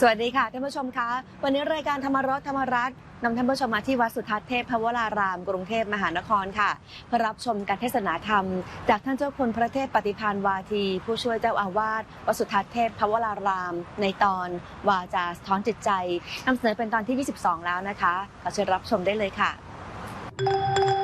สวัสดีค่ะท่านผู้ชมคะ วันนี้รายการธรรมรสธรรมรัตน์นำท่านผู้ชมมาที่วัดสุทัศน์เทพพวราราม กรุงเทพมหานครค่ะเพื่อรับชมการเทศนาธรรม จากท่านเจ้าคุณพระเทพปฏิพานวาที ผู้ช่วยเจ้าอาวาสวัดสุทัศน์เทพพวราราม ในตอนวาจาสะท้อนจิตใจนำเสนอเป็นตอนที่ 22 แล้วนะคะขอเชิญรับชมได้เลยค่ะ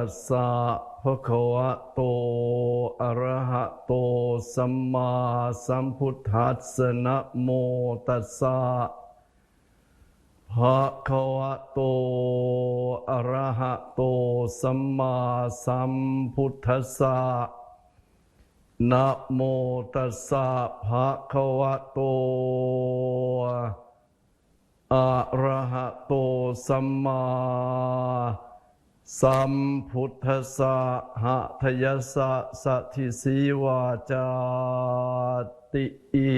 ตัสสะภะคะวะโต อะระหะโต สัมมาสัมพุทธัสสะนะโมตัสสะภะคะวะโต อะระหะโต สัมมาสัมพุทธัสสะนะโมตัสสะภะคะวะโต อะระหะโต สัมมา สัมพุทธสะหะทยสสะสัทิสีวาจาติอี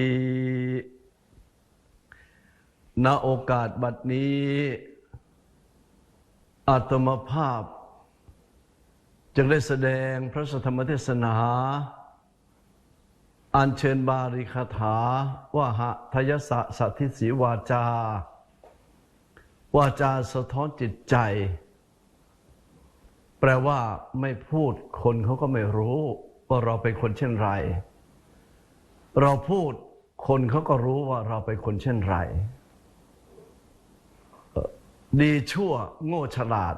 ณโอกาสบัดนี้อาตมภาพ จึงได้แสดงพระสธรรมเทศนา อัญเชิญบาริคาถาว่าหะทยสะสัทิสีวาจา วาจาสะท้อนจิตใจ แปลว่าไม่พูดคนเขาก็ไม่รู้ ว่าเราเป็นคนเช่นไร เราพูดคนเขาก็รู้ว่าเราเป็นคนเช่นไร ดีชั่วโง่ฉลาด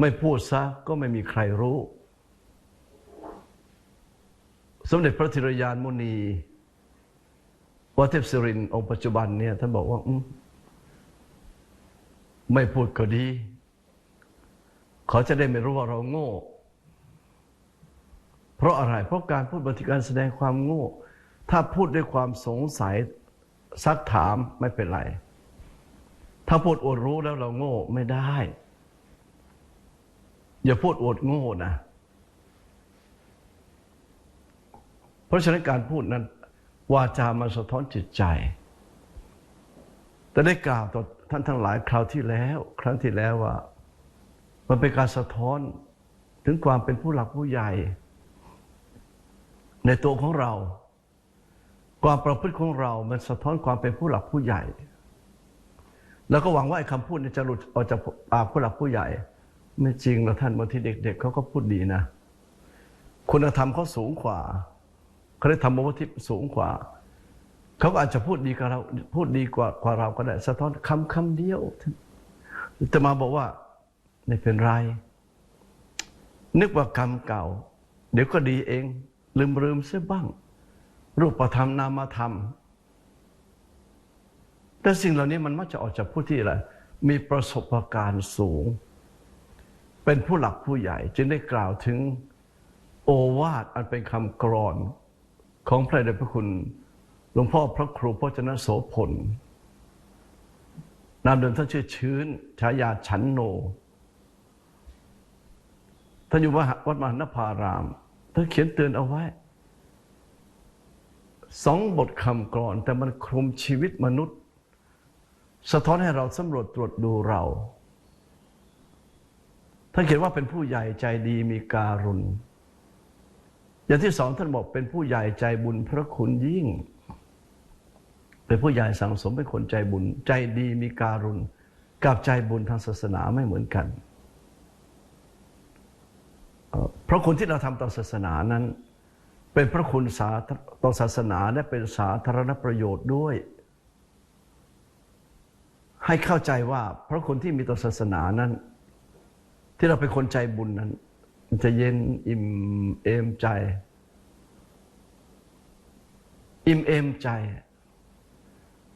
ไม่พูดซะก็ไม่มีใครรู้ สมเด็จพระธิรยานมุนีวัดเทพศิรินองค์ปัจจุบันเนี่ยท่านบอกว่า ไม่พูดก็ดี เขาจะได้ไม่รู้ว่าเราโง่ เพราะอะไร เพราะการพูดบางทีการแสดงความโง่ ถ้าพูดด้วยความสงสัยซักถามไม่เป็นไร ถ้าพูดอวดรู้แล้วเราโง่ไม่ได้ อย่าพูดอวดโง่นะ เพราะฉะนั้นการพูดนั้น วาจามาสะท้อนจิตใจ แต่ได้กล่าวต่อท่านทั้งหลายคราวที่แล้ว ครั้งที่แล้วว่า มันเป็นการสะท้อนถึงความเป็นผู้หลักผู้ใหญ่ ในตัวของเรา ความประพฤติของเรา มันสะท้อนความเป็นผู้หลักผู้ใหญ่ แล้วก็หวังว่าไอ้คำพูดนี้จะหลุดออกจากปากผู้หลักผู้ใหญ่ ไม่จริงหรอกท่านบางทีเด็ก ๆเขาก็พูดดีนะ คุณธรรมเขาสูงกว่าเขาได้ธรรมวุฒิสูงกว่าเขาก็อาจจะพูดดีกับเราพูดดีกว่ากว่าเราก็ได้ สะท้อนคำคำเดียวจะมาบอกว่า ไม่เป็นไร นึกว่ากรรมเก่า เดี๋ยวก็ดีเอง ลืมลืมเสียบ้าง รูปธรรมนามธรรม แต่สิ่งเหล่านี้มันมักจะออกจากผู้ที่อะไรมีประสบการณ์สูง เป็นผู้หลักผู้ใหญ่ จึงได้กล่าวถึงโอวาทอันเป็นคำกรอนของพระเดชพระคุณหลวงพ่อพระครูพจนโสพลนามเดิมท่านชื่อชื้นฉายาฉันโน ท่านอยู่วัดมหานภารามท่านเขียนเตือนเอาไว้สองบทคำกรอน แต่มันคลุมชีวิตมนุษย์ สะท้อนให้เราสำรวจตรวจดูเราท่านเขียนว่าเป็นผู้ใหญ่ใจดีมีการุณ อย่างที่สองท่านบอกเป็นผู้ใหญ่ใจบุญพระคุณยิ่ง เป็นผู้ใหญ่สังสมเป็นคนใจบุญ ใจดีมีการุณ กับใจบุญทางศาสนาไม่เหมือนกัน พระคุณที่เราทำต่อศาสนานั้น เป็นพระคุณสาต่อศาสนาและเป็นสาธารณประโยชน์ด้วย ให้เข้าใจว่าพระคุณที่มีต่อศาสนานั้น ที่เราเป็นคนใจบุญนั้นมันจะเย็นอิ่มเอมใจ อิ่มเอมใจ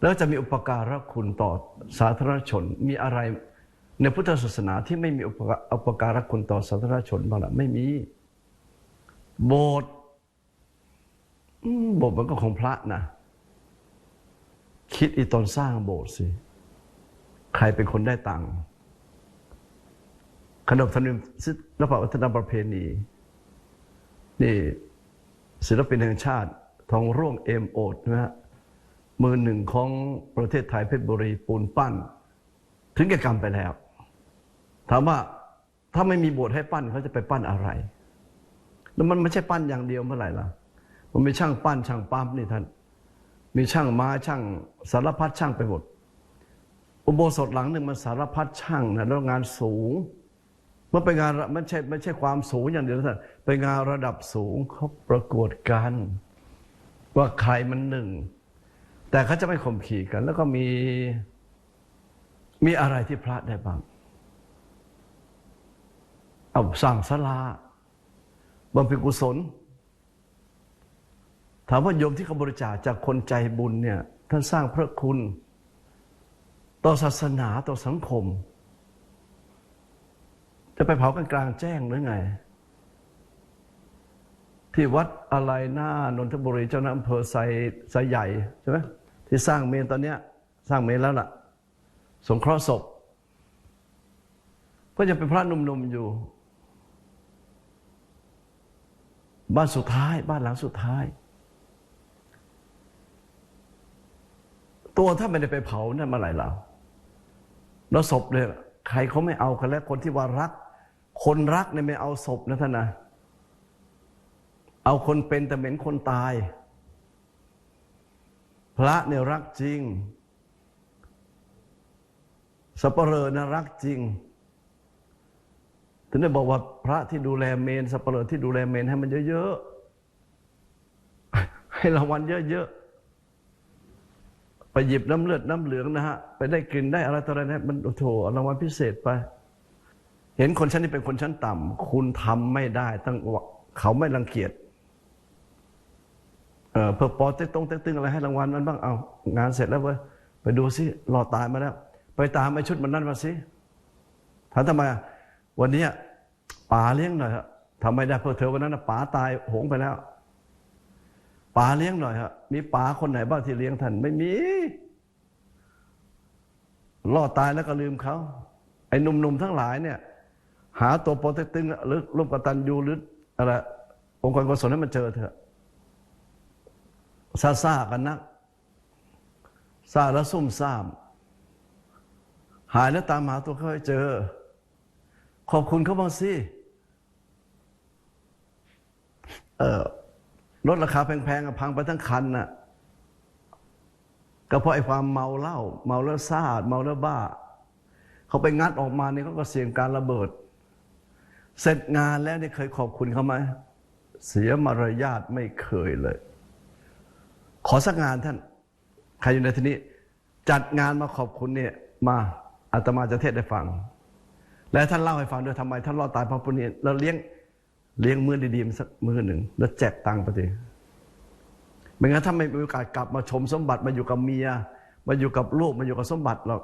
แล้วจะมีอุปการะคุณต่อสาธารณชนมีอะไร ในพุทธศาสนาที่ไม่มีอุปกอุปการะคุณต่อสาธารณชนบ้างล่ะไม่มี โบสถ์โบสถ์มันก็ของพระนะ คิดอีตอนสร้างโบสถ์สิ ใครเป็นคนได้ตังค์ขนบธรรมเนียมและวัฒนธรรมประเพณี นี่ ศิลปินแห่งชาติทองร่วงเอมโอดนะฮะมือหนึ่งของประเทศไทยเพชรบุรีปูนปั้น ถึงแก่กรรมไปแล้ว ถามว่าถ้าไม่มีโบสถ์ให้ปั้นเขาจะไปปั้นอะไร แล้วมันไม่ใช่ปั้นอย่างเดียวเมื่อไหร่ล่ะ มันมีช่างปั้นช่างปั๊มนี่ท่าน มีช่างไม้ช่างสารพัดช่างไปหมด อุโบสถหลังหนึ่งมันสารพัดช่างนะแล้วงานสูง มันเป็นงานไม่ใช่ไม่ใช่ความสูงอย่างเดียวท่าน เป็นงานระดับสูงเขาประกวดกัน ว่าใครมันหนึ่ง แต่เขาจะไม่ข่มขี่กัน แล้วก็มีมีอะไรที่พระได้บ้าง เอาสร้างศาลาบำเพ็ญกุศล ถามว่าโยมที่เขาบริจาคจากคนใจบุญเนี่ยท่านสร้างพระคุณ ต่อศาสนาต่อสังคม จะไปเผากันกลางแจ้งหรือไง ที่วัดอะไรหน้านนทบุรีเจ้าหน้าอำเภอไซไซใหญ่ใช่ไหมที่สร้างเมนตอนเนี้ยสร้างเมนแล้วล่ะ สงเคราะห์ศพ ก็จะเป็นพระหนุ่มๆอยู่ บ้านสุดท้าย บ้านหลังสุดท้าย ตัวถ้าไม่ได้ไปเผานั่นมาไหร่เราแล้วศพเลยใครเขาไม่เอากันแล้วคนที่ว่ารัก คนรักเนี่ยไม่เอาศพนะท่านนะเอาคนเป็นแต่เหม็นคนตาย พระเนี่ยรักจริงสัปเหร่อนะรักจริง ถึงได้บอกว่าพระที่ดูแลเมนสัปเหร่อที่ดูแลเมนให้มันเยอะๆ ให้รางวัลเยอะๆ ไปหยิบน้ำเลือดน้ำเหลืองนะฮะ ไปได้กลิ่นได้อะไรต่ออะไรนะมันโอ้โหรางวัลพิเศษไป เห็นคนชั้นนี้เป็นคนชั้นต่ำคุณทำไม่ได้ตั้งเขาไม่รังเกียจเออเพื่อปอเต็กตรงเต็กตึงอะไรให้รางวัลมันบ้างเอางานเสร็จแล้วเว้ยไปดูซิรอตายมาแล้ว ไปตามไอ้ชุดมันนั่นมาสิถามทำไม วันนี้ป๋าเลี้ยงหน่อยฮะทำไม่ได้เพื่อเธอวันนั้นป๋าตายโหงไปแล้วป๋าเลี้ยงหน่อยฮะมีป๋าคนไหนบ้างที่เลี้ยงท่านไม่มีรอดตายแล้วก็ลืมเขาไอ้หนุ่มๆทั้งหลายเนี่ย หาตัวโปรเต็กตึงหรือร่วมกตันยูหรืออะไรองค์กรกุศลให้มันเจอเถอะซาซากันนักซาแล้วซุ่มซ่าม หายแล้วตามหาตัวเขาให้เจอ ขอบคุณเขาบ้างสิเออรถราคาแพงๆพังไปทั้งคันน่ะก็เพราะไอ้ความเมาเหล้าเมาแล้วซาดเมาแล้วบ้า เขาไปงัดออกมาเนี่ยเขาก็เสี่ยงการระเบิด เสร็จงานแล้วเนี่ยเคยขอบคุณเขาไหมเสียมารยาทไม่เคยเลย ขอสักงานท่าน ใครอยู่ในที่นี้ จัดงานมาขอบคุณเนี่ย มาอาตมาจะเทศน์ให้ฟัง และท่านเล่าให้ฟังด้วยทำไมท่านรอดตายเพราะปุญญเราเลี้ยงเลี้ยงมื้อดีๆสักมื้อหนึ่ง แล้วแจกตังค์ไปทีไม่งั้นถ้าไม่มีโอกาสกลับมาชมสมบัติมาอยู่กับเมีย มาอยู่กับลูกมาอยู่กับสมบัติหรอก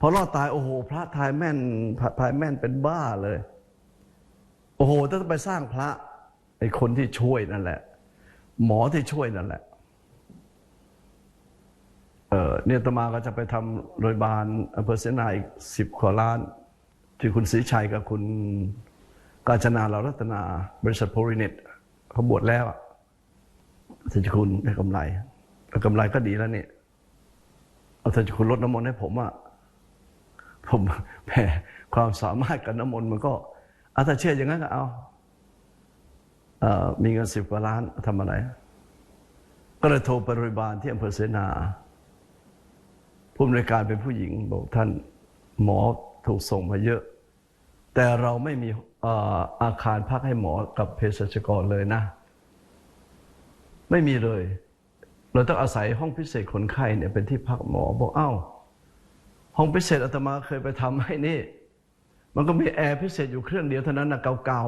พอรอดตายโอ้โห พระทายแม่นพระทายแม่นเป็นบ้าเลย โอ้โหถ้าไปสร้างพระไอ้คนที่ช่วยนั่นแหละ หมอที่ช่วยนั่นแหละ เนี่ยตมาก็จะไปทำโรงพยาบาลอำเภอเสนาอีกสิบกว่าล้าน ที่คุณศรีชัยกับคุณกาญจนาลารัตนา บริษัทโพลิเน็ตเขาบวชแล้วอะท่านจคุณได้กำไรกำไรก็ดีแล้วเนี่ยเอาท่านจคุณลดน้ำมนต์ให้ผมอะผมแหมความสามารถกับน้ำมนต์มันก็อาถ้าเชื่ออย่างนั้นก็เอาเออมีเงินสิบกว่าล้านทำอะไร ก็เลยโทรไปโรงพยาบาลที่อำเภอเสนา ผู้อำนวยการเป็นผู้หญิงบอกท่านหมอถูกส่งมาเยอะ แต่เราไม่มีอาคารพักให้หมอกับเภสัชกรเลยนะ ไม่มีเลย เราต้องอาศัยห้องพิเศษคนไข้เนี่ยเป็นที่พักหมอบอกเอ้าห้องพิเศษอาตมาเคยไปทำให้นี่ มันก็มีแอร์พิเศษอยู่เครื่องเดียวเท่านั้นนะเก่า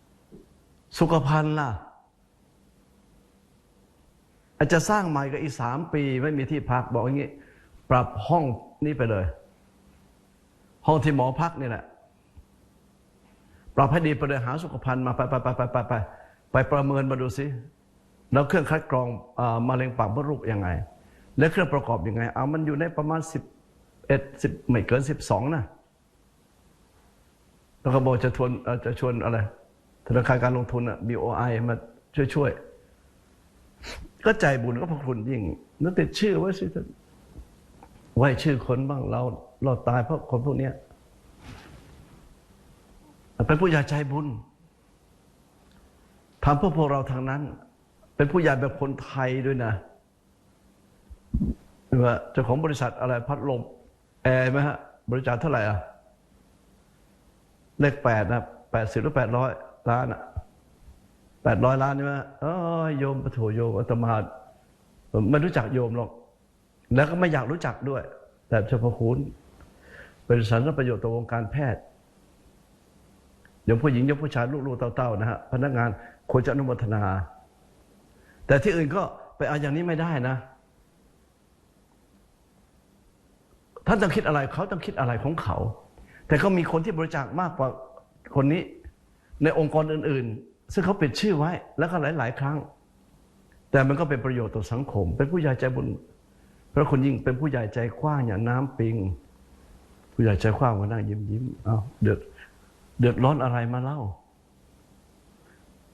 ๆสุขภัณฑ์ล่ะ อาจจะสร้างใหม่ก็อีกสามปีไม่มีที่พักบอกอย่างนี้ ปรับห้องนี้ไปเลย ห้องที่หมอพักนี่แหละปรับให้ดีไปเลยหาสุขภัณฑ์มาไปไปไปไปไปไปไปประเมินมาดูสิแล้วเครื่องคัดกรองอมะเร็งปากมดลูกยังไง และเครื่องประกอบยังไง เอามันอยู่ในประมาณสิบเอ็ดสิบไม่เกินสิบสองนะแล้วก็บอกจะชวนจะชวนอะไรธนาคารการลงทุนอะ BOI มาช่วยช่วยๆ ก็ใจบุญก็พระคุณยิ่งนั่นติดชื่อไว้สิท่านไว้ชื่อคนบ้างเราเราตายเพราะคนพวกเนี้ยเป็นผู้ใหญ่ใจบุญทำเพื่อพวกเราทางนั้น เป็นผู้ใหญ่แบบคนไทยด้วยนะว่าเจ้าของบริษัทอะไรพัดลมแอร์ไหมฮะ บริจาคเท่าไหร่อะเลขแปดนะแปดสิบหรือแปดร้อยล้านอะ แปดร้อยล้านใช่ไหมเออโยมปะโถโยมอาตมาไม่รู้จักโยมหรอก แล้วก็ไม่อยากรู้จักด้วย แต่เฉพาะคุณเป็นสารประโยชน์ต่อวงการแพทย์โยมผู้หญิงโยมผู้ชายลูกๆเต้าๆนะฮะพนักงานควรจะอนุโมทนา แต่ที่อื่นก็ไปเอาอย่างนี้ไม่ได้นะ ท่านต้องคิดอะไรเขาต้องคิดอะไรของเขา แต่ก็มีคนที่บริจาคมากกว่าคนนี้ในองค์กรอื่น ๆ ซึ่งเขาปิดชื่อไว้ แล้วก็หลาย ๆ ครั้ง แต่มันก็เป็นประโยชน์ต่อสังคม เป็นผู้ใหญ่ใจบุญพระคุณยิ่งเป็นผู้ใหญ่ใจกว้างอย่างน้ำปิง ผู้ใหญ่ใจกว้างมานั่งยิ้มยิ้มๆเอาเดือดเดือดร้อนอะไรมาเล่า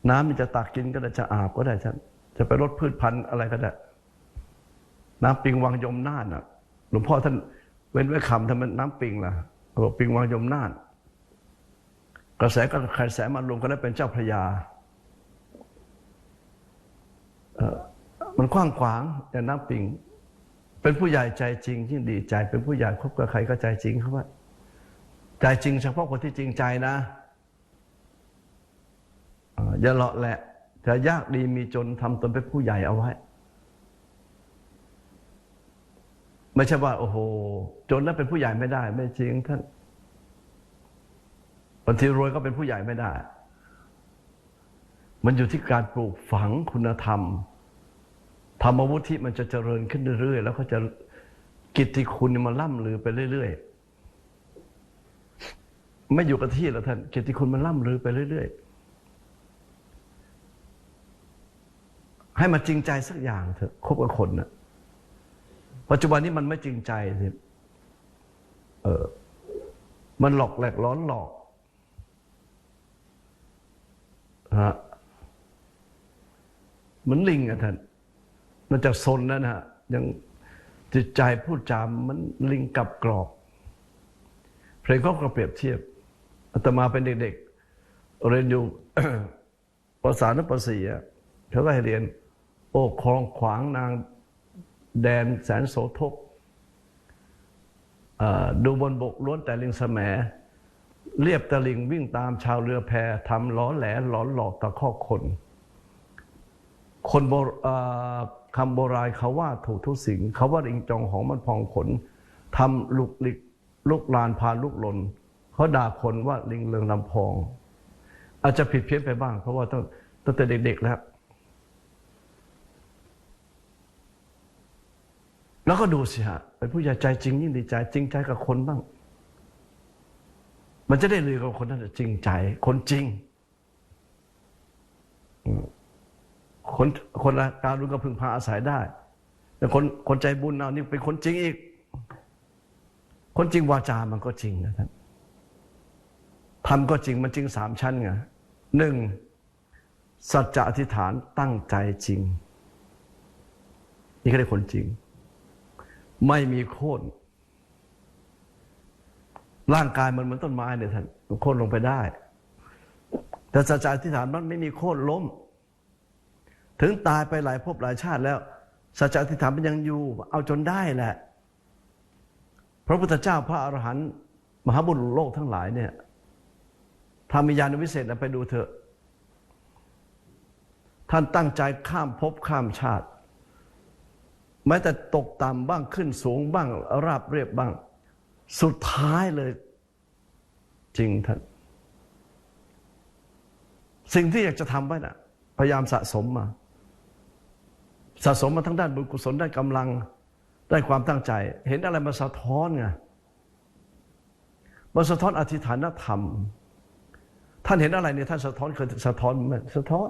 น้ำมันจะตักกินก็ได้จะอาบก็ได้ฉันจะไปรดพืชพันธุ์อะไรก็ได้ น้ำปิงวังยมน่านอะหลวงพ่อท่านเว้นไว้คำทำไมน้ำปิงล่ะบอกปิงวังยมน่าน กระแสก็กระแสมารวมกันแล้วเป็นเจ้าพระยา มันกว้างขวางแต่น้ำปิง เป็นผู้ใหญ่ใจจริงยิ่งดีใจ เป็นผู้ใหญ่คบกับใครก็ใจจริงเขาว่าใจจริงเฉพาะคนที่จริงใจนะเอ่ออย่าเลาะแหละจะยากดีมีจนทำตนเป็นผู้ใหญ่เอาไว้ ไม่ใช่ว่า โอ้โห จนแล้วเป็นผู้ใหญ่ไม่ได้ ไม่จริงท่าน บางทีรวยก็เป็นผู้ใหญ่ไม่ได้ มันอยู่ที่การปลูกฝังคุณธรรม ธรรมวุฒิมันจะเจริญขึ้นเรื่อยๆ แล้วก็จะกิตติคุณมันล่ำลือไปเรื่อยๆ ไม่อยู่กับที่แล้วท่าน กิตติคุณมันล่ำลือไปเรื่อยๆ ให้มันจริงใจสักอย่างเถอะคบกับคนนะปัจจุบันนี้มันไม่จริงใจสิเออ มันหลอกแหลกล้อนหลอก ฮะเหมือนลิงอะท่านมันจะซนแล้วนะฮะยังจิตใจพูดจามมันลิงกับกรอกเพลงก็กระเปรียบเทียบอาตมาเป็นเด็กๆ เรียนอยู่ภาษาหรือภาษีอะเขาก็ให้เรียน โอ้คลองขวางนางแดนแสนโสทกดูบนบกล้วนแต่ลิงแสม เรียบตะลิงวิ่งตามชาวเรือแพทำล้อแหลหลอนหลอกตะคอกคน คนโบอคำโบราณเขาว่าถูกทุกสิ่งเขาว่าริงจองของมันพองขนทำลุกลิกลุกลานพาลุกลนเขาด่าคนว่าลิงเลืองลำพอง อาจจะผิดเพี้ยนไปบ้าง เพราะว่าตั้งตั้งแต่เด็ก ๆ แล้ว แล้วก็ดูสิฮะเป็นผู้ใหญ่ใจจริงยิ่งดีใจจริงใจกับคนบ้าง มันจะได้ลือกับคนนั้นน่จริงใจ คนจริง คนคนละการรุนก็พึงพาอาศัยได้แต่คนคนใจบุญเอานี่เป็นคนจริงอีก คนจริงวาจามันก็จริงนะท่านทำก็จริงมันจริงสามชั้นไงหนึ่งสัจจะอธิษฐานตั้งใจจริง นี่ก็ได้คนจริง ไม่มีโค่น ร่างกายมันเหมือนต้นไม้เนี่ยท่านโค่นลงไปได้ แต่สัจจะอธิษฐานมันไม่มีโค่นล้ม ถึงตายไปหลายภพหลายชาติแล้วสัจจะอธิษฐานมันยังอยู่ เอาจนได้แหละ พระพุทธเจ้าพระอรหันต์มหาบุรุษโลกทั้งหลายเนี่ยถ้ามีญาณวิเศษนะไปดูเถอะ ท่านตั้งใจข้ามภพข้ามชาติ แม้แต่ตกต่ำบ้างขึ้นสูงบ้าง ราบเรียบบ้าง สุดท้ายเลย จริงท่านสิ่งที่อยากจะทำไว้นะพยายามสะสมมา สะสมมาทั้งด้านบุญกุศลได้านกำลังได้ความตั้งใจ เห็นอะไรมาสะท้อนไงมาสะท้อนอธิษฐานธรรม ท่านเห็นอะไรเนี่ยท่านสะท้อนเคยสะท้อนไหมสะท้อน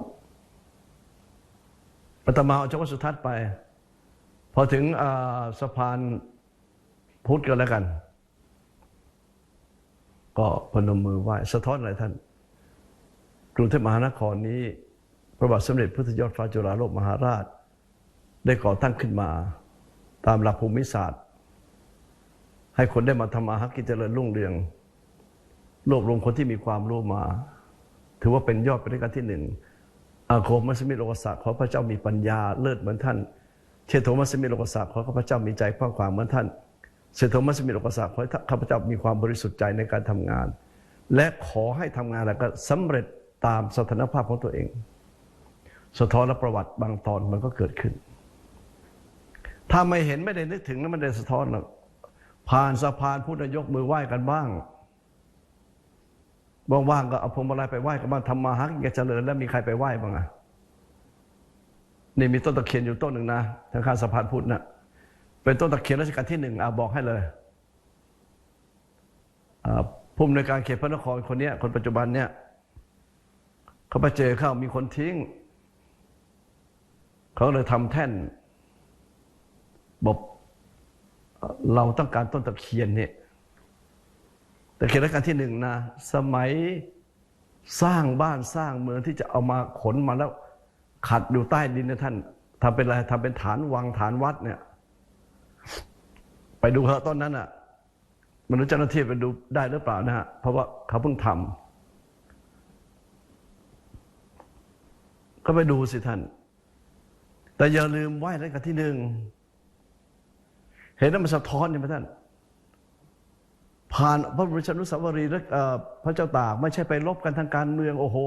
อาตมาเอาจากวัดสุทัศน์ไป พอถึงสะพานพุทธกันแล้วกัน ก็พนมมือไหว้สะท้อนอะไรท่าน กรุงเทพมหานครนี้ พระบาทสมเด็จพระพุทธยอดฟ้าจุฬาโลกมหาราช ได้ก่อตั้งขึ้นมา ตามหลักภูมิศาสตร์ ให้คนได้มาทำมาหากินเจริญรุ่งเรือง รวบรวมคนที่มีความรู้มา ถือว่าเป็นยอดเป็นรายการที่หนึ่งอาโคมัสมิโลกศักดิ์ขอพระเจ้ามีปัญญาเลิศเหมือนท่าน เชโทมัสมิโลกศักดิ์ขอข้าพเจ้ามีใจกว้างขวางเหมือนท่าน เชโทมัสมิโลกศักดิ์ขอให้ข้าพเจ้ามีความบริสุทธิ์ใจในการทำงาน และขอให้ทำงานแล้วก็สำเร็จตามสถานภาพของตัวเอง สะท้อนและประวัติบางตอนมันก็เกิดขึ้น ถ้าไม่เห็นไม่ได้นึกถึงแล้วมันได้สะท้อนหรอกผ่านสะพานพุทธยกมือไหว้กันบ้างว่างๆก็เอาพวงมาลัยไปไหว้กันบ้างทำมาหากินกันเจริญแล้วมีใครไปไหว้บ้างอะนี่มีต้นตะเคียนอยู่ต้นหนึ่งนะทางข้างสะพานพุทธน่ะ เป็นต้นตะเคียนรัชกาลที่หนึ่งอาบอกให้เลยอ่าผู้อำนวยการเขตพระนครคนเนี้ยคนปัจจุบันเนี่ยเขาไปเจอเข้ามีคนทิ้ง เขาเลยทำแท่นบอกเอ่อเราต้องการต้นตะเคียนเนี่ยตะเคียนรัชกาลที่หนึ่งนะ สมัยสร้างบ้านสร้างเมืองที่จะเอามาขนมาแล้วขัดอยู่ใต้ดินนะท่านทำเป็นอะไรทำเป็นฐานวังฐานวัดเนี่ย ไปดูเถอะต้นนั้นอะมนุษย์เจ้าหน้าที่ไปดูได้หรือเปล่านะฮะเพราะว่าเขาเพิ่งทำก็ไปดูสิท่าน แต่อย่าลืมไหว้รัชกาลที่หนึ่งเห็นแล้วมันสะท้อนใช่ไหมท่าน ผ่านพระบรมชนุสาวรีและพระเจ้าตากไม่ใช่ไปลบกันทางการเมือง โอ้โห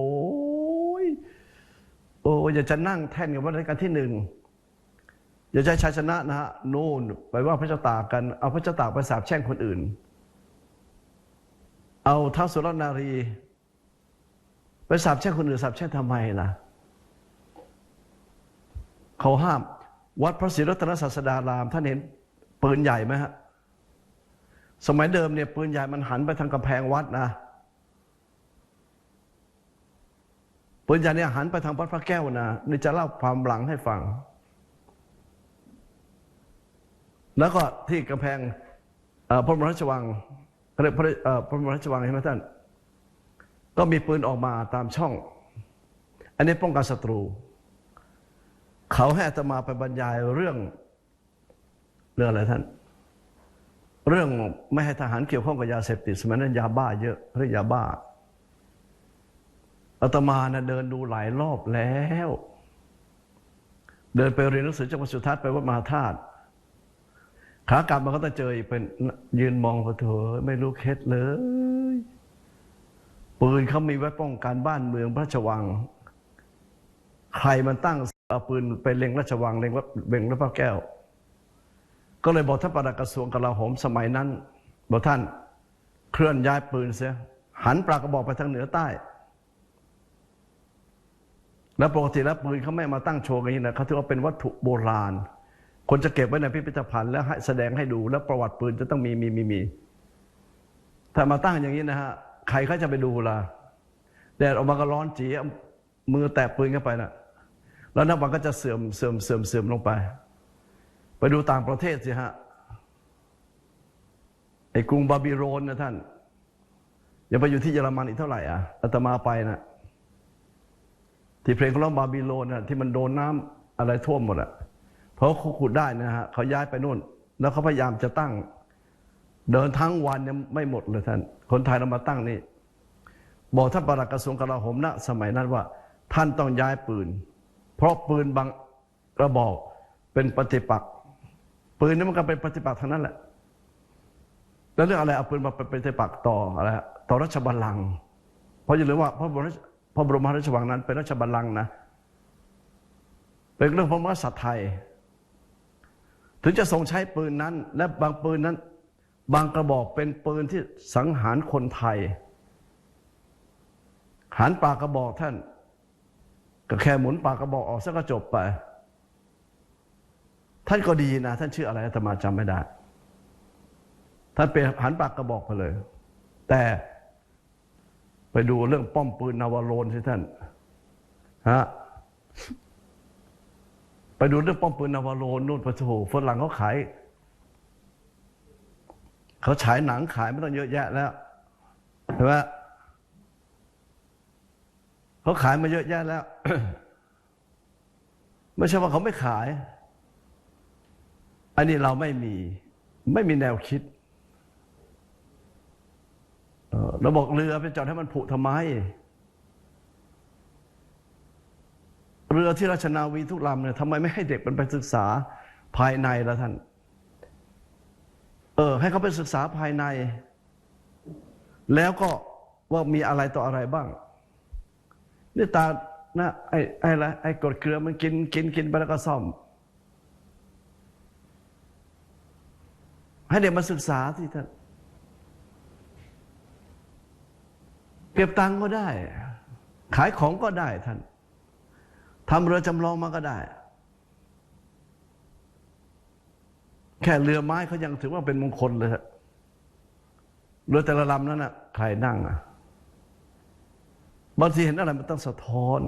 โอ้อยากจะนั่งแท่นกับว่ารัชกาลที่หนึ่ง อย่าใช้ชัยชนะนะฮะโน่นไปว่าพระเจ้าตากกันเอาพระเจ้าตากไปสาบแช่งคนอื่น เอาท้าวสุรนารี ไปสาบแช่งคนอื่นสาบแช่งทำไมล่ะเขาห้ามวัดพระศรีรัตนศาสดาราม ท่านเห็นปืนใหญ่ไหมฮะสมัยเดิมเนี่ยปืนใหญ่มันหันไปทางกำแพงวัดนะปืนใหญ่เนี่ยหันไปทางวัดพระแก้วนะนี่จะเล่าความหลังให้ฟัง แล้วก็ที่กำแพงพระบรมราชวังเรียกพระพระบรมราชวังเห็นไหมท่าน ก็มีปืนออกมาตามช่อง อันนี้ป้องกันศัตรู เขาให้อาตมาไปบรรยายเรื่องเรื่องอะไรท่าน เรื่องไม่ให้ทหารเกี่ยวข้องกับยาเสพติดสมัยนั้นยาบ้าเยอะเรียกยาบ้าอาตมานะเดินดูหลายรอบแล้ว เดินไปเรียนหนังสือจากวัดสุทัศน์ไปวัดมหาธาตุ ขากลับมาก็ต้องเจออีกเป็นยืนมองเขาเถอไม่รู้เคล็ดเลยปืนเขามีไว้ป้องกันบ้านเมืองพระราชวัง ใครมันตั้งเอาปืนไปเล็งราชวังเล็งวัดเล็งพระพระแก้ว ก็เลยบอกท่านปลัดกระทรวงกลาโหมสมัยนั้น บอกท่านเคลื่อนย้ายปืนเสียหันปลากระบอกไปทางเหนือใต้ แล้วปกติแล้วปืนเขาไม่มาตั้งโชว์อย่างนี้นะเขาถือว่าเป็นวัตถุโบราณ คนจะเก็บไว้ในพิพิธภัณฑ์แล้วให้แสดงให้ดูแล้วประวัติปืนจะต้องมีมีมีมีถ้ามาตั้งอย่างนี้นะฮะใครเขาจะไปดูล่ะแดดออกมาก็ร้อนจีเมือแตะปืนเข้าไปนะแล้วนับวันก็จะเสื่อมเสื่อมเสื่อมเสื่อมลงไป ไปดูต่างประเทศสิฮะไอ้กรุงบาบิโลนนะท่านอย่าไปอยู่ที่เยอรมันอีกเท่าไหร่อะอาตมาไปนะที่เพลงของเราบาบิโลนนะที่มันโดนน้ำอะไรท่วมหมดอะ เพราะเขาขุดได้นะฮะเขาย้ายไปนู่น แล้วเขาพยายามจะตั้ง เดินทั้งวันยังไม่หมดเลยท่าน คนไทยเรามาตั้งนี่ บอกท่านปลัดกระทรวงกลาโหมณสมัยนั้นว่า ท่านต้องย้ายปืน เพราะปืนบางกระบอกเป็นปฏิปักษ์ปืนนี่มันก็เป็นปฏิปักษ์ทั้งนั้นแหละ แล้วเรื่องอะไรเอาปืนมาเป็นปฏิปักษ์ต่ออะไรต่อรัชบัลลังก์เพราะอย่าลืมว่าพระบรมราชพระบรมราชวังนั้นเป็นรัชบัลลังก์นะ เป็นเรื่องพระมหากษัตริย์ไทย ถึงจะทรงใช้ปืนนั้น และบางปืนนั้น บางกระบอกเป็นปืนที่สังหารคนไทย หันปากกระบอกท่าน ก็แค่หมุนปากกระบอกออกซะก็จบไป ท่านก็ดีนะ ท่านชื่ออะไรอาตมาจำไม่ได้ ท่านเป็นหันปากกระบอกไปเลย แต่ไปดูเรื่องป้อมปืนนาวโรนสิท่านฮะ ไปดูเรื่องป้อมปืนนาวาโรนู่นปะโถฝรั่งเขาขายเขาฉายหนังขายไม่ต้องเยอะแยะแล้วใช่ไหมเขาขายมาเยอะแยะแล้ว ไม่ใช่ว่าเขาไม่ขาย อันนี้เราไม่มี ไม่มีแนวคิดเอ่อเราบอกเรือไปจอดให้มันผุทำไม เรือที่ราชนาวีทุกลำเนี่ยทำไมไม่ให้เด็กมันไปศึกษาภายในละท่าน เออ ให้เขาไปศึกษาภายใน แล้วก็ว่ามีอะไรต่ออะไรบ้างนี่ตานะไอ้ไอ้อะไรไอ้กรดเกลือมันกินกินกินไปแล้วก็ซ่อม ให้เด็กมาศึกษาที่ท่านเก็บตังก็ได้ ขายของก็ได้ท่าน ทำเรือจำลองมาก็ได้ แค่เรือไม้เขายังถือว่าเป็นมงคลเลยฮะเรือแต่ละลำนั้นน่ะใครนั่งอะบางทีเห็นอะไรมันต้องสะท้อน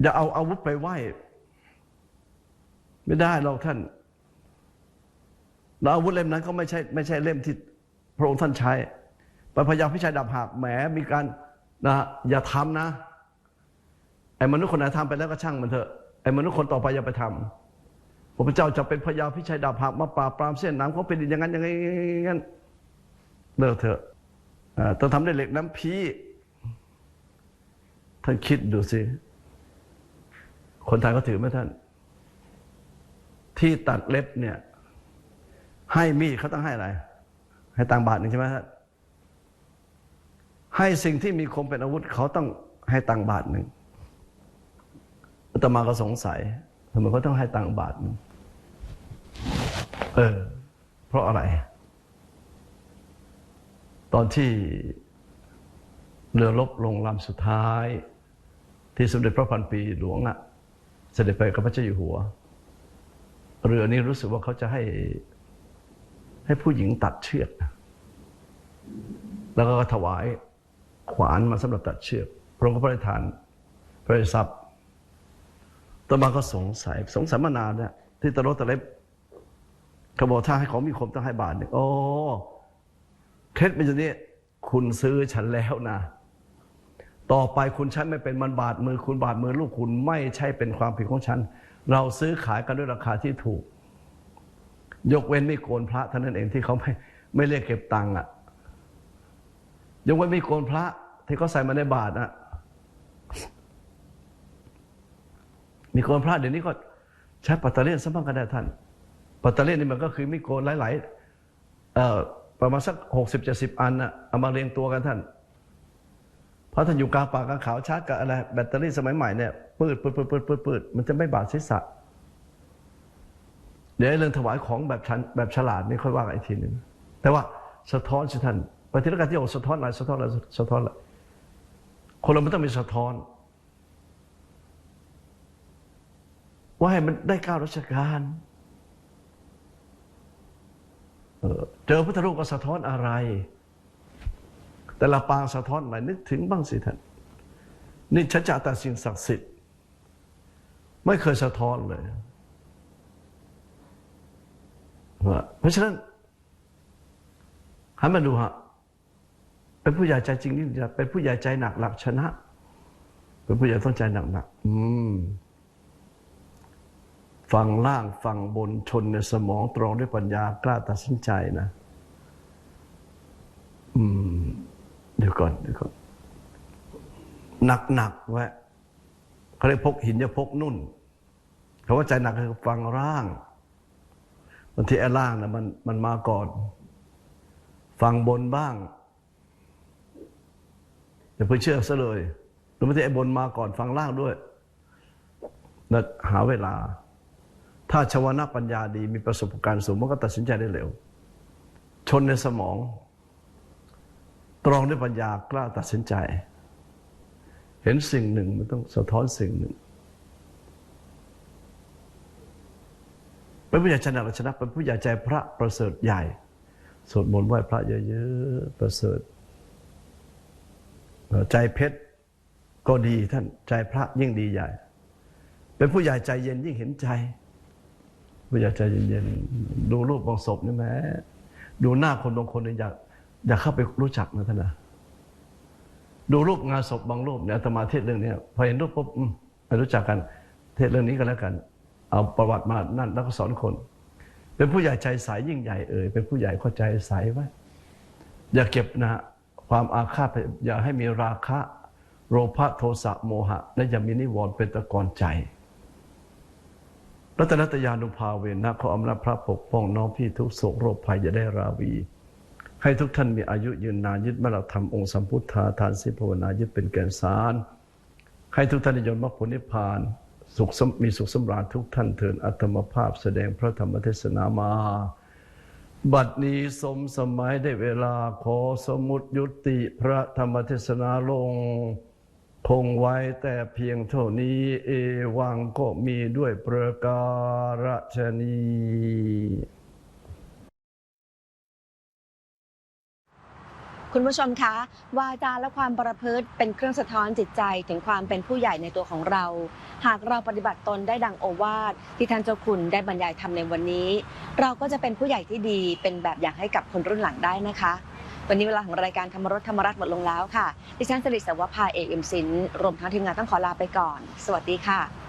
อย่าเอาอาวุธไปไหว้ ไม่ได้หรอกท่านแล้วอาวุธเล่มนั้นก็ไม่ใช่ไม่ใช่เล่มที่พระองค์ท่านใช้ไปพยายามพิชัยดับหักแหมมีการ นะอย่าทำนะ ไอ้มนุษย์คนไหนทำไปแล้วก็ช่างมันเถอะ ไอ้มนุษย์คนต่อไปอย่าไปทำพระเจ้าจะเป็นพยาพิชัยดับหักมาปราบปรามเส้นน้ำเขาเป็นอย่างนั้นอย่างนี้อย่างนั้นเลิกเถอะอ่าต้องทำด้วยเหล็กน้ำพีท่านคิดดูสิ คนไทยเขาถือไหมท่าน ที่ตัดเล็บเนี่ย ให้มีดเขาต้องให้อะไร ให้ตังบาทหนึ่งใช่ไหมท่าน ให้สิ่งที่มีคมเป็นอาวุธ เขาต้องให้ตังบาทหนึ่งอาตมาก็สงสัยทำไมเขาต้องให้ตังบาทหนึ่งเออ เพราะอะไร ตอนที่เรือรบลงลำสุดท้าย ที่สมเด็จพระพันปีหลวงอะเสด็จไปกับพระเจ้าอยู่หัว เรือนี้รู้สึกว่าเขาจะให้ให้ผู้หญิงตัดเชือก แล้วก็ถวาย ขวานมาสำหรับตัดเชือก พระองค์ก็พระราชทานพระราชทรัพย์ต่อมาก็สงสัยสงสัยมานานเนี่ยที่ตะโลตะเล็บเขาบอกถ้าให้ของมีคมต้องให้บาทหนึ่งโอ้เคล็ดเป็นอย่างนี้คุณซื้อฉันแล้วนะ ต่อไปคุณใช้ไม่เป็นมันบาดมือคุณบาดมือลูกคุณไม่ใช่เป็นความผิดของฉัน เราซื้อขายกันด้วยราคาที่ถูก ยกเว้นไม่โกนพระเท่านั้นเองที่เขาไม่ไม่เรียกเก็บตังค์อะ ยกเว้นม่โกนพระ ที่เขาใส่มาในบาทอะมีโกนพระเดี๋ยวนี้ก็ใช้ปัตเตอร์เลียนสมั่งก็ได้ท่าน ปัตเตอร์เลียนนี่มันก็คือมีโกนหลายๆประมาณสักหกสิบเจ็ดสิบอันนะเอามาเรียงตัวกันท่าน เพราะถ้านอยู่กลางป่ากลางเขาชาร์จกับอะไรแบตเตอรี่สมัยใหม่เนี่ยปืดปืดปืดปืดปืดปืดมันจะไม่บาดศีรษะเดี๋ยวเรื่องถวายของแบบชันแบบฉลาดนี่ค่อยว่ากันอีกทีหนึ่งแต่ว่าสะท้อนสิท่าน ปฏิรักที่บอกสะท้อนอะไรสะท้อนอะไรสะท้อนอะไรคนเราไม่ต้องมีสะท้อน ว่าให้มันได้ก้าวรัชการเออเจอพุทธรูปก็สะท้อนอะไร แต่ละปางสะท้อนอะไรนึกถึงบ้างสิท่านนี่ชัจจะแต่สิ่งศักดิ์สิทธิ์ ไม่เคยสะท้อนเลยเพราะฉะนั้นหันมาดูฮะ เป็นผู้ใหญ่ใจจริงนี่จะเป็นผู้ใหญ่ใจหนักหลักชนะ เป็นผู้ใหญ่ต้องใจหนักหนักๆอืมฝั่งล่างฝั่งบนชนในสมองตรองด้วยปัญญากล้าตัดสินใจนะ อืมเดี๋ยวก่อนเดี๋ยวก่อนหนักหนักๆไว้เขาเรียกพกหินอย่าพกนุ่นเขาว่าใจหนักคือฟังร่างบางทีไอ้ล่างนะมันมันมาก่อนฟังบนบ้าง อย่าเพิ่งเชื่อซะเลยหรือบางทีไอ้บนมาก่อนฟังล่างด้วยนะหาเวลา ถ้าชวนาปัญญาดีมีประสบการณ์สูงมันก็ตัดสินใจได้เร็ว ชนในสมอง ตรองด้วยปัญญากล้าตัดสินใจ เห็นสิ่งหนึ่งมันต้องสะท้อนสิ่งหนึ่งเป็นผู้ใหญ่ชนะเราชนะเป็นผู้ใหญ่ใจพระประเสริฐใหญ่สวดมนต์ไหว้พระเยอะๆประเสริฐ ใจเพชรก็ดีท่านใจพระยิ่งดีใหญ่ เป็นผู้ใหญ่ใจเย็นยิ่งเห็นใจ ผู้ใหญ่ใจเย็นๆดูรูปบางศพนี่แม้ดูหน้าคนบางคนเนี่ยอยากอยากเข้าไปรู้จักนะท่านนะดูรูปงานศพบางรูปเนี่ยอาตมาเทศเรื่องเนี้ยพอเห็นรูปปุ๊บอืมไปรู้จักกัน เทศเรื่องนี้ก็แล้วกัน เอาประวัติมานั่นแล้วก็สอนคน เป็นผู้ใหญ่ใจใสยิ่งใหญ่เอ่ยเป็นผู้ใหญ่เข้าใจใสไว้อย่าเก็บนะ ความอาฆาตอย่าให้มีราคะ โลภะโทสะโมหะ และอย่ามีนิวรณ์เป็นตะกอนใจ รัตนตยานุภาเวนะขออำนาจพระปกป้องน้องพี่ทุกโศกโรคภัยอย่าได้ราวี ให้ทุกท่านมีอายุยืนนานยึดมรรคธรรมองค์สัมพุทธาทานสิภาวนายึดเป็นแก่นสารให้ทุกท่านได้ยนต์มรรคผลนิพพานสุขสำมีสุขสำราญทุกท่านเถิดอัตมภาพแสดงพระธรรมเทศนามา บัดนี้สมสมัยได้เวลาขอสมุดยุติพระธรรมเทศนาลง คงไว้แต่เพียงเท่านี้เอวังก็มีด้วยประการฉนี คุณผู้ชมคะวาจาและความประพฤติเป็นเครื่องสะท้อนจิตใจถึงความเป็นผู้ใหญ่ในตัวของเรา หากเราปฏิบัติตนได้ดังโอวาทที่ท่านเจ้าคุณได้บรรยายทำในวันนี้ เราก็จะเป็นผู้ใหญ่ที่ดีเป็นแบบอย่างให้กับคนรุ่นหลังได้นะคะ วันนี้เวลาของรายการธรรมรสธรรมรัตน์หมดลงแล้วค่ะ ดิฉันสริศวภาเอกเอ็มสินรวมทั้งทีมงานต้องขอลาไปก่อน สวัสดีค่ะ